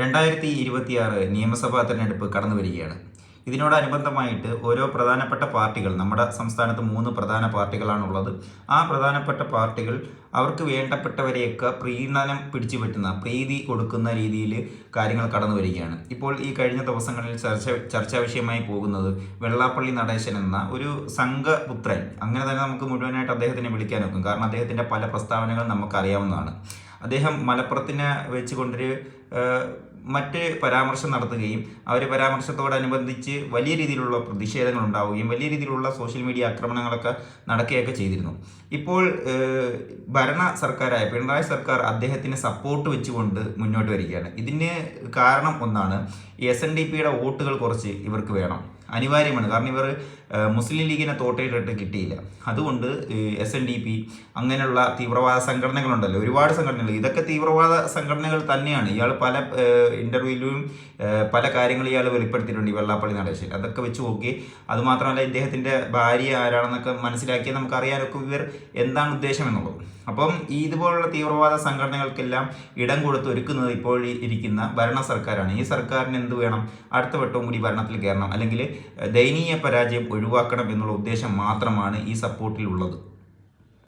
രണ്ടായിരത്തി ഇരുപത്തിയാറ് നിയമസഭാ തെരഞ്ഞെടുപ്പ് കടന്നു വരികയാണ് ഇതിനോടനുബന്ധമായിട്ട് ഓരോ പ്രധാനപ്പെട്ട പാർട്ടികൾ നമ്മുടെ സംസ്ഥാനത്ത് മൂന്ന് പ്രധാന പാർട്ടികളാണുള്ളത്. ആ പ്രധാനപ്പെട്ട പാർട്ടികൾ അവർക്ക് വേണ്ടപ്പെട്ടവരെയൊക്കെ പ്രീണനം പിടിച്ചു പറ്റുന്ന പ്രീതി കൊടുക്കുന്ന രീതിയിൽ കാര്യങ്ങൾ കടന്നു വരികയാണ് ഇപ്പോൾ ഈ കഴിഞ്ഞ ദിവസങ്ങളിൽ ചർച്ച ചർച്ചാ വിഷയമായി പോകുന്നത് വെള്ളാപ്പള്ളി നടേശൻ എന്ന ഒരു സംഘപുത്രൻ. അങ്ങനെ തന്നെ നമുക്ക് മുഴുവനായിട്ട് അദ്ദേഹത്തിനെ വിളിക്കാനൊക്കും. കാരണം അദ്ദേഹത്തിന്റെ പല പ്രസ്താവനകൾ നമുക്കറിയാവുന്നതാണ്. അദ്ദേഹം മലപ്പുറത്തിനെ വെച്ചുകൊണ്ടൊരു കൊണ്ടൊരു മറ്റ് പരാമർശം നടത്തുകയും ആ ഒരു പരാമർശത്തോടനുബന്ധിച്ച് വലിയ രീതിയിലുള്ള പ്രതിഷേധങ്ങൾ ഉണ്ടാവുകയും വലിയ രീതിയിലുള്ള സോഷ്യൽ മീഡിയ ആക്രമണങ്ങളൊക്കെ നടക്കുകയൊക്കെ ചെയ്തിരുന്നു. ഇപ്പോൾ ഭരണ സർക്കാരായ പിണറായി സർക്കാർ അദ്ദേഹത്തിന് സപ്പോർട്ട് വെച്ചുകൊണ്ട് മുന്നോട്ട് വരികയാണ്. ഇതിന് കാരണം ഒന്നാണ് എസ് എൻ ഡി പിയുടെ വോട്ടുകൾ കുറച്ച് ഇവർക്ക് വേണം. അനിവാര്യമാണ്. കാരണം ഇവർ മുസ്ലിം ലീഗിനെ തോട്ടയിട്ടിട്ട് കിട്ടിയില്ല. അതുകൊണ്ട് എസ് എൻ ഡി പി അങ്ങനെയുള്ള തീവ്രവാദ സംഘടനകളുണ്ടല്ലോ. ഒരുപാട് സംഘടനകൾ. ഇതൊക്കെ തീവ്രവാദ സംഘടനകൾ തന്നെയാണ്. ഇയാൾ പല ഇന്റർവ്യൂവിലും പല കാര്യങ്ങൾ ഇയാൾ വെളിപ്പെടുത്തിയിട്ടുണ്ട് ഈ വെള്ളാപ്പള്ളി നടേശൻ. അതൊക്കെ വെച്ച് നോക്കി. അതുമാത്രമല്ല ഇദ്ദേഹത്തിന്റെ ഭാര്യ ആരാണെന്നൊക്കെ മനസ്സിലാക്കി നമുക്കറിയാനൊക്കെ ഇവർ എന്താണ് ഉദ്ദേശം എന്നുള്ളത് അപ്പം ഈ ഇതുപോലുള്ള തീവ്രവാദ സംഘടനകൾക്കെല്ലാം ഇടം കൊടുത്ത് ഒരുക്കുന്നത് ഇപ്പോൾ ഇരിക്കുന്ന ഭരണ സർക്കാരാണ്. ഈ സർക്കാരിന് എന്ത് വേണം? അടുത്ത വട്ടവും കൂടി ഭരണത്തിൽ കയറണം. അല്ലെങ്കിൽ ദയനീയ പരാജയം ഒഴിവാക്കണം എന്നുള്ള ഉദ്ദേശം മാത്രമാണ് ഈ സപ്പോർട്ടിൽ ഉള്ളത്